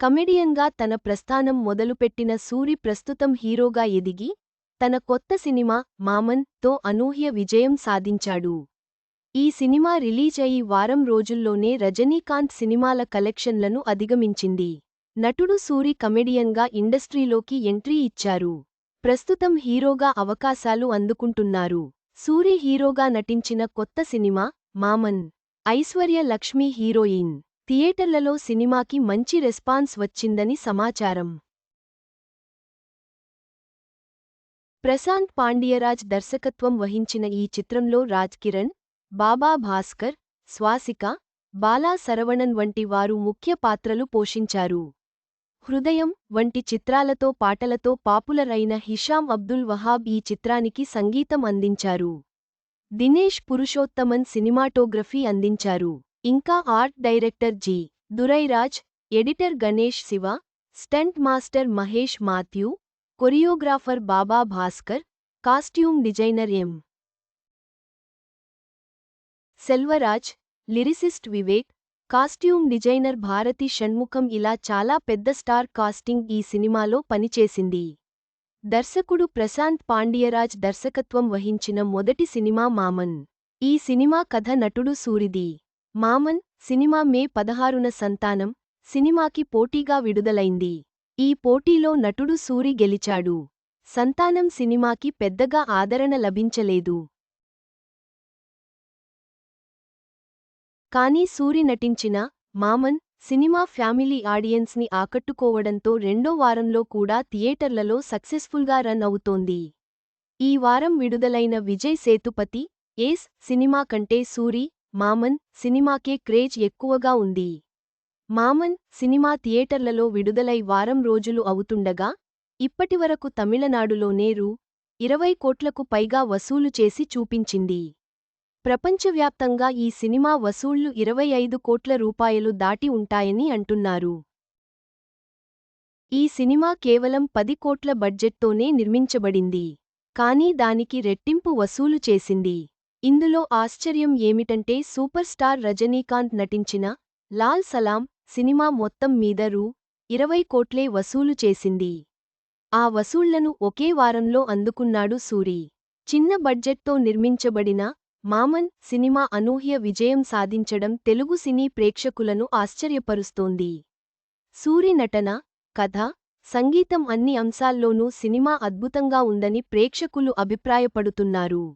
కమెడియన్గా తన ప్రస్థానం మొదలుపెట్టిన సూరి ప్రస్తుతం హీరోగా ఎదిగి తన కొత్త సినిమా మామన్తో అనూహ్య విజయం సాధించాడు. ఈ సినిమా రిలీజ్ అయి వారం రోజుల్లోనే రజనీకాంత్ సినిమాల కలెక్షన్లను అధిగమించింది. నటుడు సూరి కమెడియన్గా ఇండస్ట్రీలోకి ఎంట్రీ ఇచ్చారు. ప్రస్తుతం హీరోగా అవకాశాలు అందుకుంటున్నారు. సూరి హీరోగా నటించిన కొత్త సినిమా మామన్ ఐశ్వర్య లక్ష్మి హీరోయిన్. థియేటర్లలో సినిమాకి మంచి రెస్పాన్స్ వచ్చిందని సమాచారం. ప్రశాంత్ పాండియరాజ్ దర్శకత్వం వహించిన ఈ చిత్రంలో రాజ్ కిరణ్ బాబా భాస్కర్ స్వాసిక బాలా శరవణన్ వంటి వారు ముఖ్య పాత్రలు పోషించారు. హృదయం వంటి చిత్రాలతో పాటలతో పాపులర్ అయిన హిషాం అబ్దుల్ వహాబ్ ఈ చిత్రానికి సంగీతం అందించారు. దినేష్ పురుషోత్తమన్ సినిమాటోగ్రఫీ అందించారు. ఇంకా art director G. Durairaj editor Ganesh Siva stunt master Mahesh Mathew choreographer Baba Bhaskar costume designer M. Selvaraj lyricist Vivek costume designer Bharathi Shanmugam ఇలా చాలా పెద్ద స్టార్ కాస్టింగ్ ఈ సినిమాలో పనిచేసింది. దర్శకుడు ప్రశాంత్ పాండియరాజ్ దర్శకత్వం వహించిన మొదటి సినిమా మామన్. ఈ సినిమా కథ నటుడు సూరిది. మామన్ సినిమా మే పదహారున సంతానం సినిమాకి పోటీగా విడుదలైంది. ఈ పోటీలో నటుడు సూరి గెలిచాడు. సంతానం సినిమాకి పెద్దగా ఆదరణ లభించలేదు. కానీ సూరి నటించిన మామన్ సినిమా ఫ్యామిలీ ఆడియన్స్ని ఆకట్టుకోవడంతో రెండో వారంలో కూడా థియేటర్లలో సక్సెస్ఫుల్గా రన్ అవుతోంది. ఈ వారం విడుదలైన విజయ్ సేతుపతి ఏస్ సినిమా కంటే సూరి మామన్ సినిమాకే క్రేజ్ ఎక్కువగా ఉంది. మామన్ సినిమా థియేటర్లలో విడుదలై వారం రోజులు అవుతుండగా ఇప్పటివరకు తమిళనాడులోనే రూ. ఇరవై కోట్లకు పైగా వసూలు చేసి చూపించింది. ప్రపంచవ్యాప్తంగా ఈ సినిమా వసూళ్ళు ఇరవై ఐదు కోట్ల రూపాయలు దాటి ఉంటాయని అంటున్నారు. ఈ సినిమా కేవలం పది కోట్ల బడ్జెట్తోనే నిర్మించబడింది. కానీ దానికి రెట్టింపు వసూలు చేసింది. ఇందులో ఆశ్చర్యం ఏమిటంటే సూపర్ స్టార్ రజనీకాంత్ నటించిన లాల్ సలాం సినిమా మొత్తం మీద రూ. ఇరవై కోట్లే వసూలు చేసింది. ఆ వసూళ్ళను ఒకే వారంలో అందుకున్నాడు సూరి. చిన్న బడ్జెట్తో నిర్మించబడిన మామన్ సినిమా అనూహ్య విజయం సాధించడం తెలుగు సినీ ప్రేక్షకులను ఆశ్చర్యపరుస్తోంది. సూరి నటన కథ సంగీతం అన్ని అంశాల్లోనూ సినిమా అద్భుతంగా ఉందని ప్రేక్షకులు అభిప్రాయపడుతున్నారు.